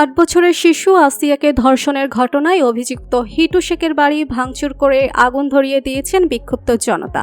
আট বছরের শিশু আসিয়াকে ধর্ষণের ঘটনায় অভিযুক্ত হিটু শেখের বাড়ি ভাঙচুর করে আগুন ধরিয়ে দিয়েছেন বিক্ষুব্ধ জনতা।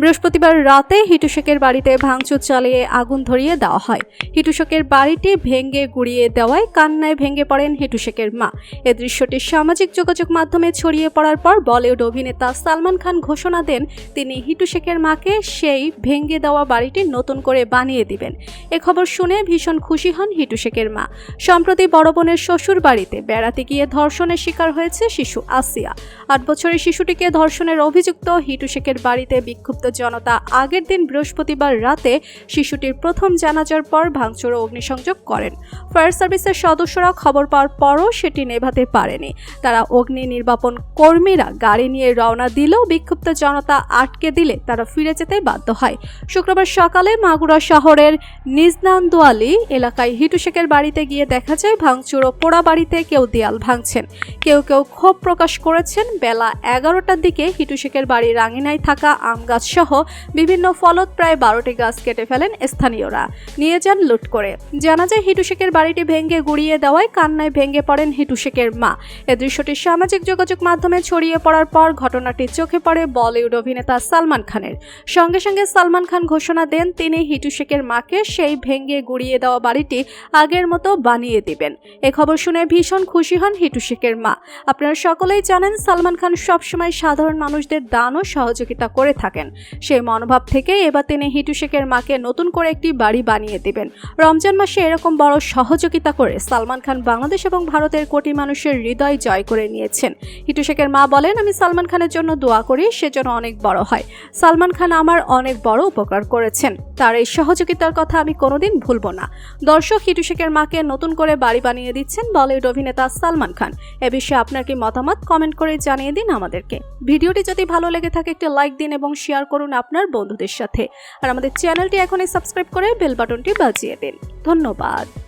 বৃহস্পতিবার রাতে হিটু শেখের বাড়িতে ভাঙচুর চালিয়ে আগুন ধরিয়ে দেওয়া হয়। হিটু শেখের বাড়িটি ভেঙে গুড়িয়ে দেওয়ায় কান্নায় ভেঙে পড়েন হিটু শেখের মা। এ দৃশ্যটি সামাজিক যোগাযোগ মাধ্যমে ছড়িয়ে পড়ার পর বলিউড অভিনেতা সালমান খান ঘোষণা দেন, তিনি হিটু শেখের মাকে সেই ভেঙে দেওয়া বাড়িটি নতুন করে বানিয়ে দিবেন। এ খবর শুনে ভীষণ খুশি হন হিটু শেখের মা। সম্প্রতি বড় বোনের শ্বশুর বাড়িতে বেড়াতে গিয়ে ধর্ষণের শিকার হয়েছে শিশু আসিয়া। আট বছরের শিশুটিকে ধর্ষণের অভিযুক্ত হিটু শেখের বাড়িতে বিক্ষুব্ধ জনতা আগের দিন বৃহস্পতিবার রাতে শিশুটির প্রথম জানাজার পর ভাঙচুর ও অগ্নিসংযোগ করেন। ফায়ার সার্ভিসের সদস্যরা খবর পাওয়ার পরও সেটি নেভাতে পারেনি। তারা অগ্নি নির্বাপন কর্মীরা গাড়ি নিয়ে রওনা দিলেও বিক্ষুব্ধ জনতা আটকে দিলে তারা ফিরে যেতে বাধ্য হয়। শুক্রবার সকালে মাগুরা শহরের নিজনান্দোয়ালি এলাকায় হিটু শেখের বাড়িতে গিয়ে দেখা যায় ভাঙচুর ও পোড়া বাড়িতে কেউ দেয়াল ভাঙছেন। কেউ কেউ ক্ষোভ প্রকাশ করেছেন। বেলা এগারোটার দিকে হিটু শেখের বাড়ির আঙিনায় থাকা আম গাছ সহ বিভিন্ন ফলত প্রায় বারোটি গাছ কেটে ফেলেন স্থানীয়রা। নিয়ে যান লুট করে। জানা যায়, হিটু শেখের বাড়িটি ভেঙে গুড়িয়ে দেওয়ায় কান্নায় ভেঙে পড়েন হিটু শেখের মা। এ দৃশ্যটি সামাজিক যোগাযোগ মাধ্যমে ছড়িয়ে পড়ার পর ঘটনাটি চোখে পড়ে বলিউড অভিনেতা সালমান খানের। সঙ্গে সঙ্গে সালমান খান ঘোষণা দেন, তিনি হিটু শেখের মাকে সেই ভেঙে গুড়িয়ে দেওয়া বাড়িটি আগের মতো বানিয়ে দিবেন। এ খবর শুনে ভীষণ খুশি হন হিটু শেখের মা। আপনারা সকলেই জানেন সালমান খান সবসময় সাধারণ মানুষদের দান ও সহযোগিতা করে থাকেন। সেই মনোভাব থেকে এবার তিনি হিটু শেখের মাকে নতুন করে একটি বাড়ি বানিয়ে দেবেন। রমজান মাসে এরকম বড় সহযোগিতা করে সালমান খান বাংলাদেশ এবং ভারতের কোটি মানুষের হৃদয় জয় করে নিয়েছেন। হিটু শেখের মা বলেন, আমি সালমান খানের জন্য দোয়া করি, সে যেন অনেক বড় হয়। সালমান খান আমার অনেক বড় উপকার করেছেন। তার এই সহযোগিতার কথা আমি কোনোদিন ভুলব না। দর্শক, হিটু শেখের মাকে নতুন করে বাড়ি বানিয়ে দিচ্ছেন বলিউড অভিনেতা সালমান খান। এ বিষয়ে আপনার কি মতামত? কমেন্ট করে জানিয়ে দিন আমাদেরকে। ভিডিওটি যদি ভালো লেগে থাকে, একটি লাইক দিন এবং শেয়ার করুন আপনার বন্ধুদের সাথে। আর আমাদের চ্যানেলটি এখনই সাবস্ক্রাইব করে বেল বাটনটি বাজিয়ে দিন। ধন্যবাদ।